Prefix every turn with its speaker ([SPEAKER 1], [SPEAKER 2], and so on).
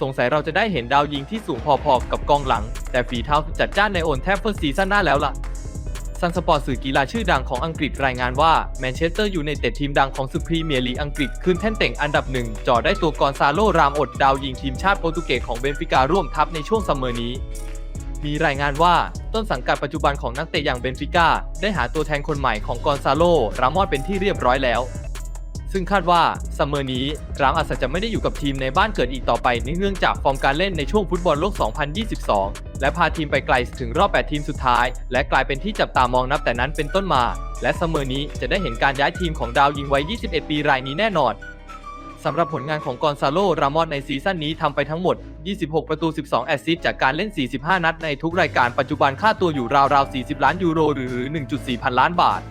[SPEAKER 1] สงสัยเราจะได้เห็นดาวยิงที่สูงพอๆกับกองหลัง แต่ฝีเท้าจัดจ้านในโอนแทฟเฟอร์ซีซั่นหน้าแล้วล่ะซันสปอร์ตสื่อกีฬาชื่อดังของอังกฤษรายงานว่าแมนเชสเตอร์อยูไนเต็ดทีมดังของศึกพรีเมียร์ลีกอังกฤษขึ้นแท่นเต่งอันดับหนึ่งจ่อได้ตัวกอนซาโลรามอดดาวยิงทีมชาติโปรตุเกสของเบนฟิการ่วมทัพในช่วงซัมเมอร์นี้ มีรายงานว่าต้นสังกัดปัจจุบันของนักเตะอย่างเบนฟิก้าได้หาตัวแทนคนใหม่ของกอนซาโลรามอดเป็นที่เรียบร้อยแล้ว ซึ่งคาดว่าซัมเมอร์นี้รามอาจจะไม่ได้อยู่กับทีมในบ้านเกิดอีกต่อไปเนื่องจากฟอร์มการเล่นในช่วงฟุตบอลโลก 2022 และพาทีมไปไกลถึงรอบ 8 ทีมสุดท้าย และกลายเป็นที่จับตามองนับแต่นั้นเป็นต้นมา และซัมเมอร์นี้จะได้เห็นการย้ายทีมของดาวยิงวัย 21 ปีรายนี้แน่นอนสำหรับผลงานของกอนซาโล รามอสในซีซั่นนี้ทำไปทั้งหมด 26 ประตู 12 แอสซิสต์จากการเล่น 45 นัดในทุกรายการปัจจุบันค่าตัวอยู่ราวๆ 40 ล้านยูโร หรือ 1.4 พันล้านบาท